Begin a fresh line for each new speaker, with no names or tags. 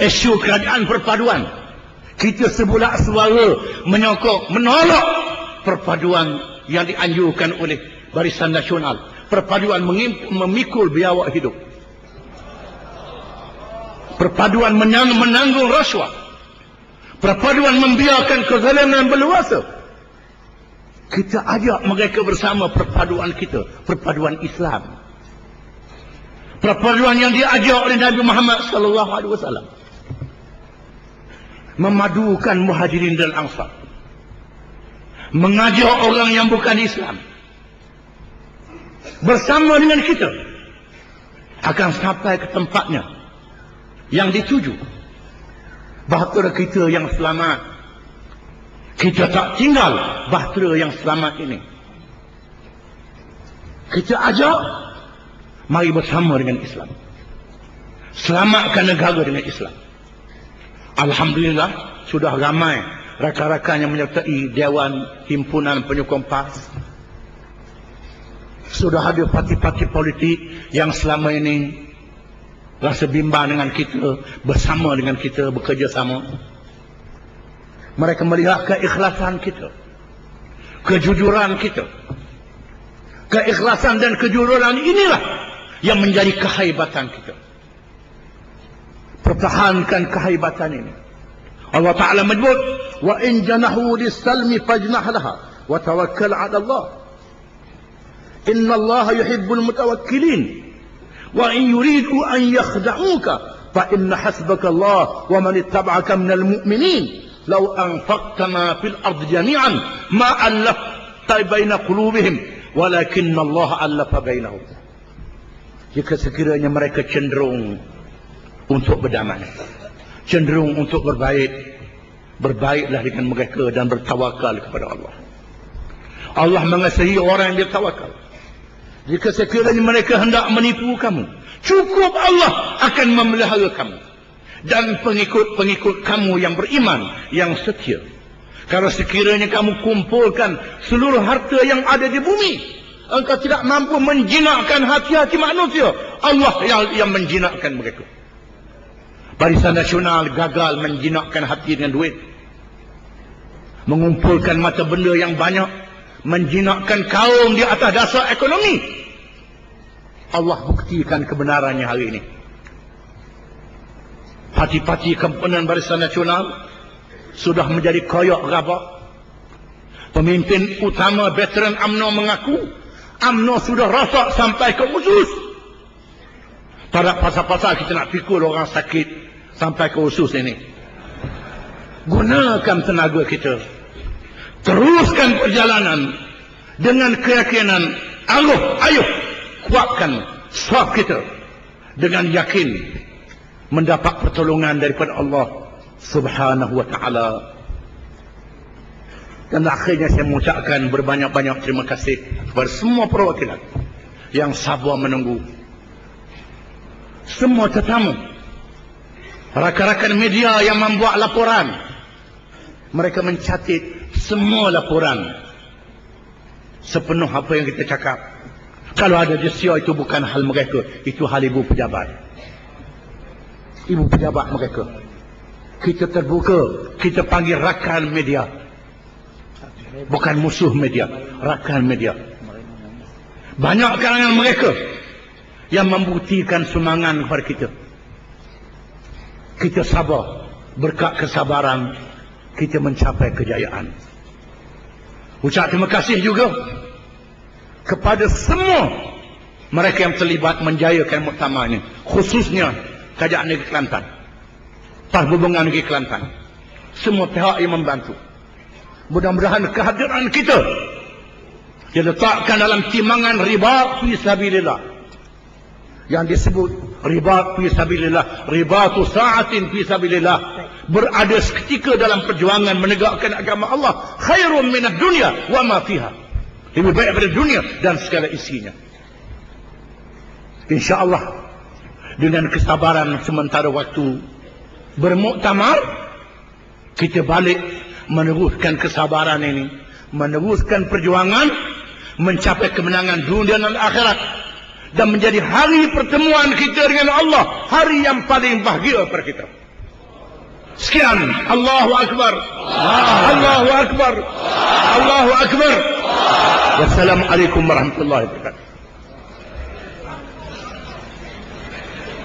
isu kerajaan perpaduan. Kita sebulak suara menyokong, menolak perpaduan yang dianjurkan oleh Barisan Nasional. Perpaduan memikul biaya hidup. Perpaduan menang- menanggung rasuah. Perpaduan membiarkan kezaliman berluasa. Kita ajak mereka bersama perpaduan kita. Perpaduan Islam. Perpaduan yang diajak oleh Nabi Muhammad sallallahu alaihi wasallam. Memadukan muhajirin dan ansar. Mengajak orang yang bukan Islam. Bersama dengan kita. Akan sampai ke tempatnya. Yang dituju. Bahtera kita yang selamat. Kita tak tinggal bahtera yang selamat ini. Kita ajak mari bersama dengan Islam. Selamatkan negara dengan Islam. Alhamdulillah sudah ramai rakan-rakan yang menyertai Dewan Himpunan Penyokong PAS. Sudah ada parti-parti politik yang selama ini rasa bimbang dengan kita, bersama dengan kita, bekerja sama. Mereka melihat keikhlasan kita, kejujuran kita. Keikhlasan dan kejujuran inilah yang menjadi kehebatan kita pertahankan kehebatan ini. Allah Taala menyebut wa in janahu lis-salmi fajnah laha wa tawakkal 'ala Allah. Inna Allah yuhibbul mutawakkilin. Wa in yuridu an yakhda'uka fa inna hasbaka Allah wa man ittaba'aka minal mu'minin. Law anfaqta ma fil ardi jami'an ma allafta baina qulubihim walakin Allah allafa bainahum. Jika sekiranya mereka cenderung untuk berdamai, cenderung untuk berbaik, berbaiklah dengan mereka dan bertawakal kepada Allah. Allah mengasihi orang yang bertawakal. Jika sekiranya mereka hendak menipu kamu, cukup Allah akan memelihara kamu. Dan pengikut-pengikut kamu yang beriman, yang setia. Kalau sekiranya kamu kumpulkan seluruh harta yang ada di bumi, engkau tidak mampu menjinakkan hati-hati manusia. Allah yang, yang menjinakkan mereka. Barisan Nasional gagal menjinakkan hati dengan duit. Mengumpulkan mata benda yang banyak. Menjinakkan kaum di atas dasar ekonomi. Allah buktikan kebenarannya hari ini. Parti-parti kempunan Barisan Nasional sudah menjadi koyok rabak. Pemimpin utama veteran AMNO mengaku AMNO sudah rosak sampai ke usus. Tak pasal-pasal kita nak pikul orang sakit sampai ke usus ini. Gunakan tenaga kita. Teruskan perjalanan dengan keyakinan Allah, ayo kuatkan saf kita dengan yakin mendapat pertolongan daripada Allah Subhanahu wa taala. Dan akhirnya saya mengucapkan berbanyak-banyak terima kasih kepada semua perwakilan yang sabar menunggu. Semua tetamu. Rakan-rakan media yang membuat laporan. Mereka mencatat semua laporan. Sepenuh apa yang kita cakap. Kalau ada disia itu bukan hal mereka. Itu hal ibu pejabat. Ibu pejabat mereka. Kita terbuka. Kita panggil rakan media. Bukan musuh media. Rakan media. Banyak kalangan mereka yang membuktikan semangat kepada kita. Kita sabar. Berkat kesabaran, kita mencapai kejayaan. Ucap terima kasih juga kepada semua mereka yang terlibat menjayakan muktamar ini. Khususnya Kerajaan Negeri Kelantan. Perhubungan Negeri Kelantan. Semua pihak yang membantu. Mudah-mudahan kehadiran kita diletakkan dalam timangan riba fi sabilillah yang disebut riba fi sabilillah. Ribatu sa'atin fi sabilillah. Berada seketika dalam perjuangan menegakkan agama Allah. Khairun minad dunya wa ma fiha. Lebih baik daripada dunia dan segala isinya. Insyaallah dengan kesabaran sementara waktu bermuktamar kita balik meneruskan kesabaran ini meneruskan perjuangan mencapai kemenangan dunia dan akhirat dan menjadi hari pertemuan kita dengan Allah hari yang paling bahagia per kita. Sekian. Allahu akbar. Allahu akbar. Allahu akbar. Wassalamualaikum warahmatullahi wabarakatuh.